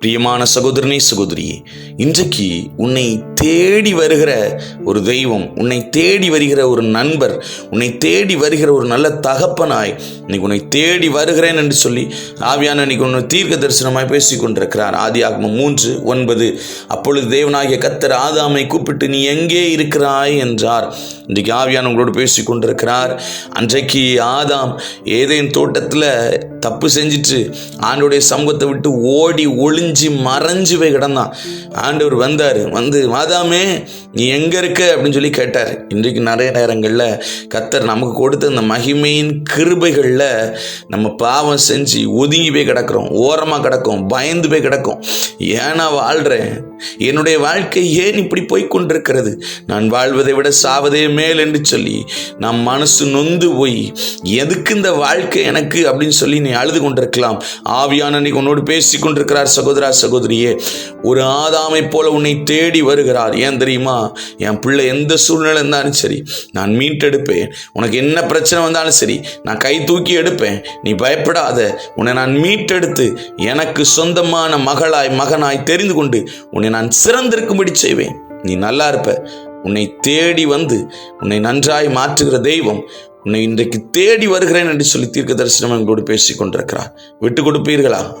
பிரியமான சகோதரனே சகோதரியே இன்றைக்கு உன்னை தேடி வருகிற ஒரு தெய்வம் உன்னை தேடி வருகிற ஒரு நண்பர் உன்னை தேடி வருகிற ஒரு நல்ல தகப்பனாய் இன்னைக்கு உன்னை தேடி வருகிறேன் என்று சொல்லி ஆவியான இன்னைக்கு உன்னை தீர்க்க தரிசனமாய் பேசிக்கொண்டிருக்கிறார் ஆதி ஆகமம் மூன்று ஒன்பது. அப்பொழுது தேவனாகிய கத்தர் ஆதாமை கூப்பிட்டு நீ எங்கே இருக்கிறாய்? என்றார். இன்றைக்கு ஆவியான உங்களோடு பேசிக் கொண்டிருக்கிறார். அன்றைக்கு ஆதாம் ஏதேன் தோட்டத்தில் தப்பு செஞ்சிட்டு ஆண்டோடைய சமூகத்தை விட்டு ஓடி ஒளிஞ்சு மறைஞ்சு போய் கிடந்தான். ஆண்டவர் வந்தார். வந்து மாதாமே நீ எங்கே இருக்க? அப்படின்னு சொல்லி கேட்டார். இன்றைக்கு நிறைய நேரங்களில் கத்தர் நமக்கு கொடுத்த அந்த மகிமையின் கிருபைகளில் நம்ம பாவம் செஞ்சு ஒதுங்கி போய் கிடக்கிறோம். ஓரமாக கிடக்கும் பயந்து போய் கிடக்கும் ஏன்னா வாழ்கிறேன் என்னுடைய வாழ்க்கை ஏன் இப்படி போய்கொண்டிருக்கிறது நான் வாழ்வதை விட சாவதே மேல் என்று சொல்லி நம் மனசு நொந்து போய் எதுக்கு இந்த வாழ்க்கை எனக்கு? அப்படின்னு சொல்லி நீ அழுது கொண்டிருக்கலாம். ஆவியான நீ உன்னோடு பேசி கொண்டிருக்கிறார் சகோதரா சகோதரியே. ஒரு ஆதாமை போல உன்னை தேடி வருகிறார். ஏன் தெரியுமா? என் பிள்ளை எந்த சூழ்நிலை இருந்தாலும் சரி நான் மீட்டெடுப்பேன். உனக்கு என்ன பிரச்சனை வந்தாலும் சரி நான் கை தூக்கி எடுப்பேன். நீ பயப்படாத. உன்னை நான் மீட்டெடுத்து எனக்கு சொந்தமான மகளாய் மகனாய் தெரிந்து கொண்டு உன்னை நான் சிறந்திருக்கும்படி செய்வேன். நீ நல்லா இருப்ப. உன்னை தேடி வந்து உன்னை நன்றாய் மாற்றுகிற தெய்வம் உன்னை இன்றைக்கு தேடி வருகிறேன் என்று சொல்லி தீர்க்க தரிசனம் எங்களோடு பேசிக் கொண்டிருக்கிறார் விட்டு கொடுப்பீர்களா?